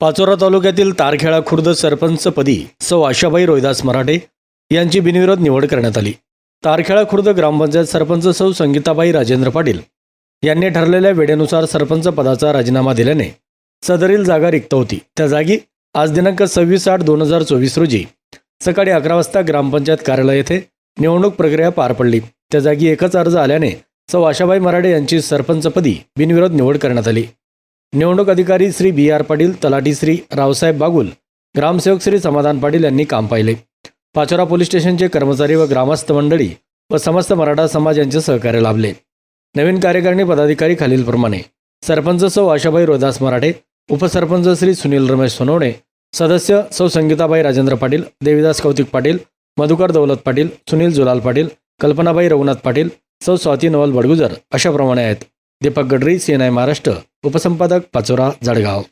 पाचोरा तालुक्यातील तारखेळा खुर्द सरपंचपदी सौ आशाबाई रोहिदास मराठे यांची बिनविरोध निवड करण्यात आली. तारखेळा खुर्द ग्रामपंचायत सरपंच सौ संगीताबाई राजेंद्र पाटील यांनी ठरलेल्या वेळेनुसार सरपंच पदाचा राजीनामा दिल्याने सदरील जागा रिक्त होती. त्या जागी आज दिनांक सव्वीस आठ दोन हजार चोवीस रोजी सकाळी अकरा वाजता ग्रामपंचायत कार्यालय येथे निवडणूक प्रक्रिया पार पडली. त्या जागी एकच अर्ज आल्याने सौ आशाबाई मराठे यांची सरपंचपदी बिनविरोध निवड करण्यात आली. निवडणूक अधिकारी श्री बी आर पाटील तलाठी श्री रावसाहेब बागुल ग्रामसेवक श्री समाधान पाटील यांनी काम पाहिले. पाचोरा पोलीस स्टेशनचे कर्मचारी व ग्रामस्थ मंडळी व समस्त मराठा समाज यांचे सहकार्य लाभले. नवीन कार्यकारिणी पदाधिकारी खालीलप्रमाणे. सरपंच सौ आशाबाई रोदास मराठे उपसरपंच श्री सुनील रमेश सोनवणे सदस्य सौ संगीताबाई राजेंद्र पाटील देविदास कौतिक पाटील मधुकर दौलत पाटील सुनील जुलाल पाटील कल्पनाबाई रघुनाथ पाटील सौ स्वाती नवल बडगुजर अशाप्रमाणे आहेत. Deepak Gadri C N I Maharashtra. उपसंपादक Pachora Jalgaon.